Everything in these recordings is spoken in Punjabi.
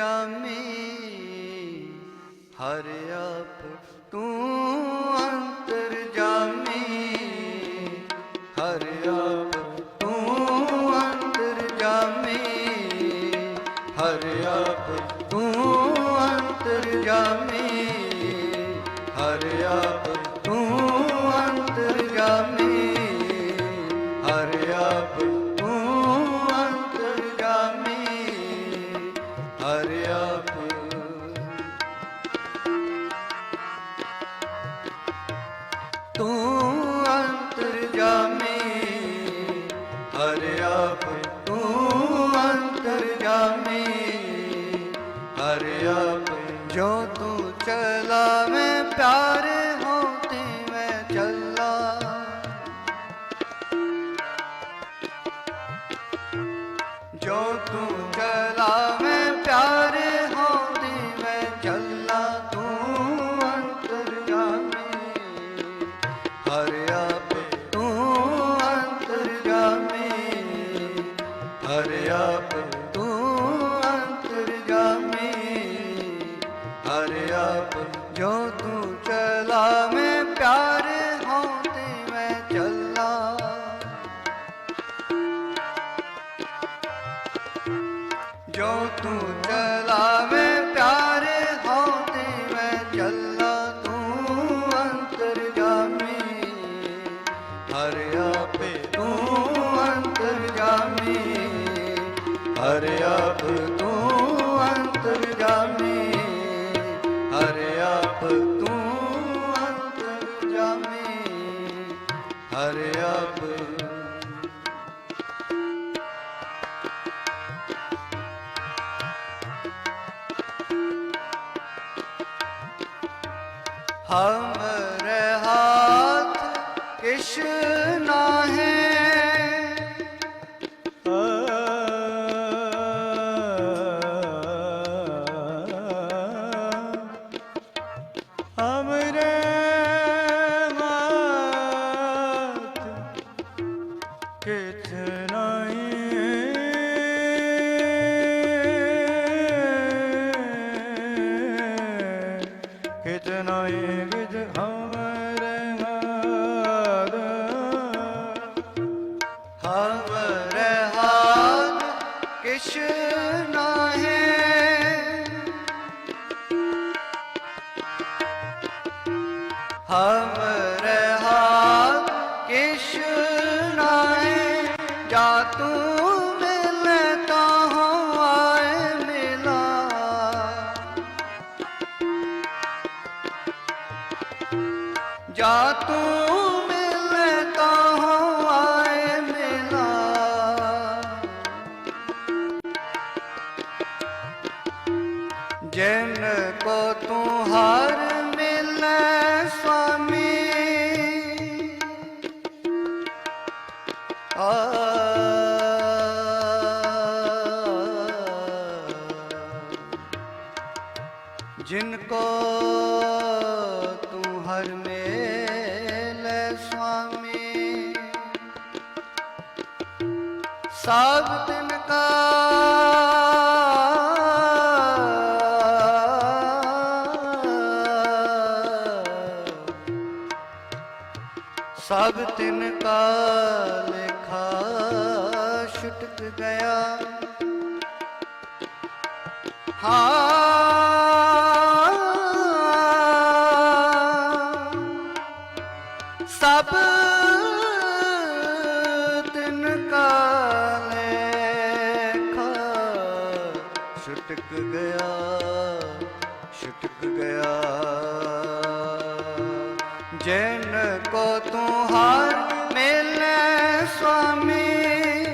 में हर आप जो तू चलावे ਹਮ जिनको तू हर मेल स्वामी सब दिन का सब तिन का लेखा छुटक गया हाँ ਛਟਕ ਗਿਆ ਛਟਕ ਗਿਆ। ਜੈਨ ਕੋ ਤੂੰ ਹਾਰ ਮਿਲੇ ਸੁਆਮੀ।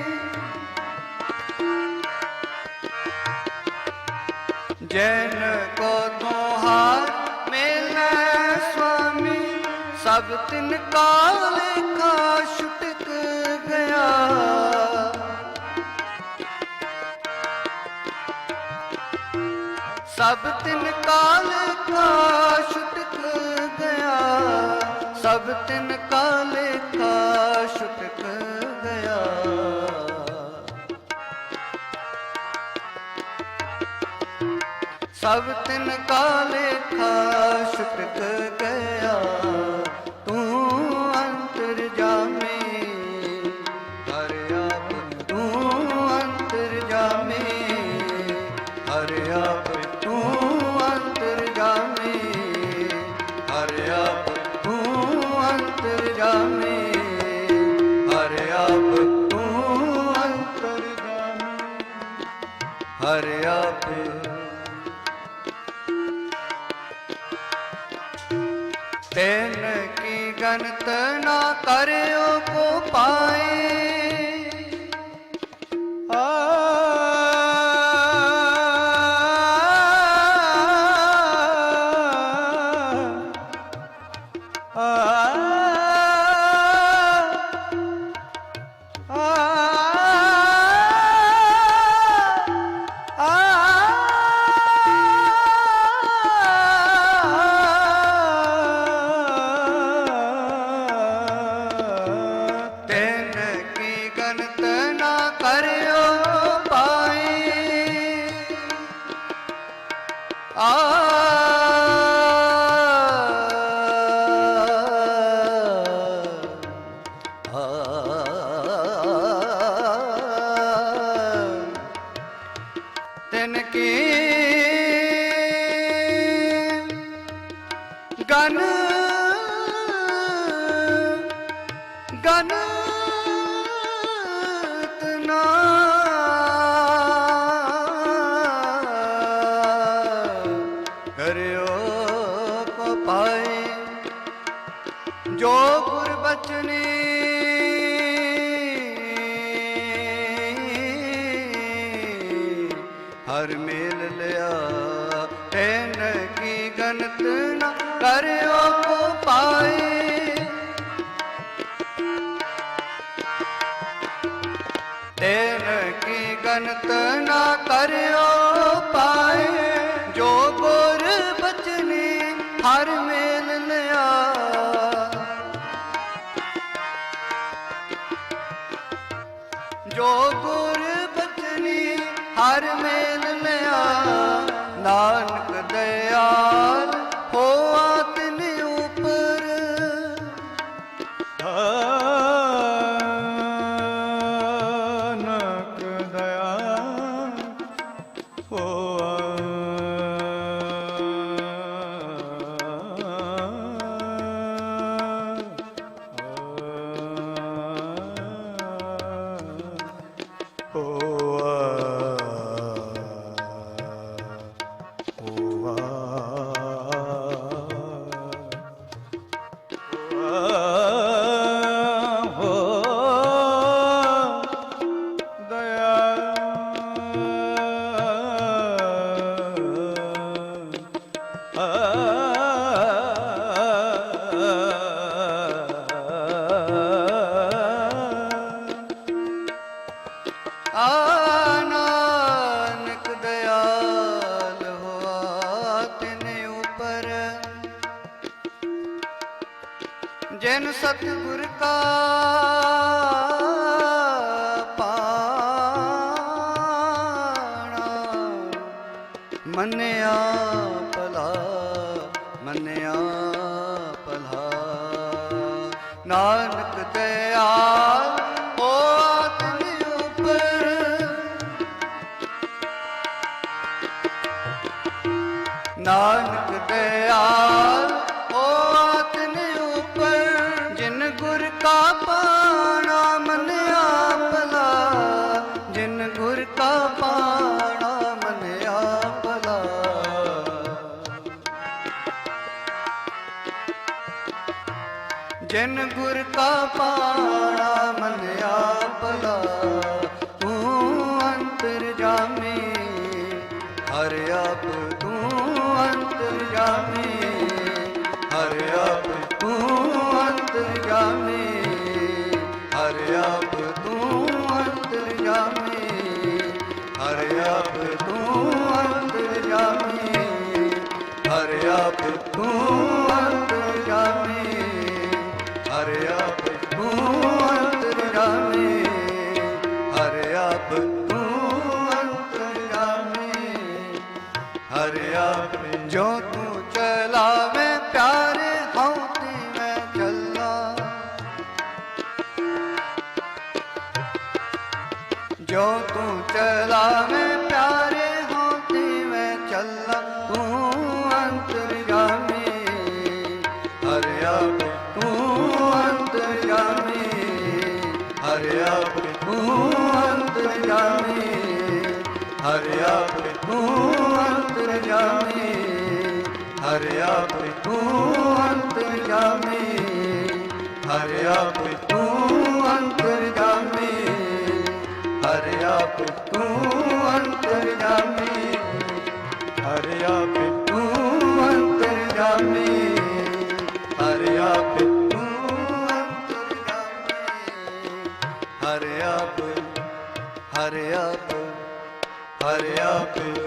ਜੈਨ ਕੋ ਤੂੰ ਹਾਰ ਮਿਲੇ ਸੁਆਮੀ, ਸਭ ਕਾਲ ਕਾ ਲੇਖਾ ਛਟਕ ਗਿਆ। ਸਭ ਤਿਨ ਕਾਲ ਕਾ ਛੁਟਕ ਗਿਆ ਸਭ ਤਿਨ ਕਾਲ ਕਾ ਛੁਟਕ ਗਿਆ ਸਭ ਤਿਨ ਕਾਲ ਕਾ ਛੁਟਕ ਗਿਆ ਤੂੰ ਅੰਤਰ ਜਾਮੇ, ਹਰ ਆਪ, ਤੂੰ ਅੰਤਰ ਜਾਮੇ ਆਪ ਕੀ ਗਨਤ ਨਾ ਕਰਿਓ ਕੋ ਪਾਏ ਮੇਲ ਤੈਨ ਕੀ ਗਨਤ ਨਾ ਕਰਿਓ ਕੋ ਪਾਏ ਤੈਨ ਕੀ ਗਨਤ ਨਾ ਕਰਿਓ ਪਾਏ ਜੋ ਗੁਰ ਬਚਨੇ ਹਰ ਮੇਲ ਲਿਆ। ਜੋ ਗੁਰ ਬਚਨੀ ਹਰ ਮੇਲ ਆ ਨਾਨਕ ਦਇਆਲ ਹੋਆ ਤਿਨ ਉਪਰ। ਜਿਨ ਸਤਿਗੁਰ ਕਾ ਪਾਣਾ, ਮੰਨਿਆ ਭਲਾ ਮੰਨਿਆ ਭਲਾ। ਨਾਨਕ ਨਾਨਕ ਦਇਆਲ ਹੋਆ ਤਿਨ ਉਪਰ, ਜਿਨ ਗੁਰ ਕਾ ਪਾਣਾ ਮੰਨਿਆ ਭਲਾ ਜਿਨ ਗੁਰ ਕਾ ਪਾਣਾ ਮੰਨਿਆ ਭਲਾ ਜਿਨ ਗੁਰ ਕਾ ਪਾਣਾ ਅੰਤਰ ਜੋ ਤੂੰ ਚਲਾਵੇਂ, ਪਿਆਰੇ ਹੋ ਤੇ ਮੈਂ ਚੱਲਾਂ, ਤੂੰ ਅੰਤਰਜਾਮੀ ਹਰ ਆਪੇ ਤੂੰ ਅੰਤਰਜਾਮੀ ਹਰ ਆਪੇ ਤੂੰ ਅੰਤਰਜਾਮੀ ਹਰ ਆਪੇ ਤੂੰ ਅੰਤਰਜਾਮੀ ਹਰ ਆਪੇ ਤੂੰ ਅੰਤਰਜਾਮੀ ਹਰ ਆਪੇ ਹਰਿਆ ਪਿਉ ਹਰਿਆ ਪਿਉ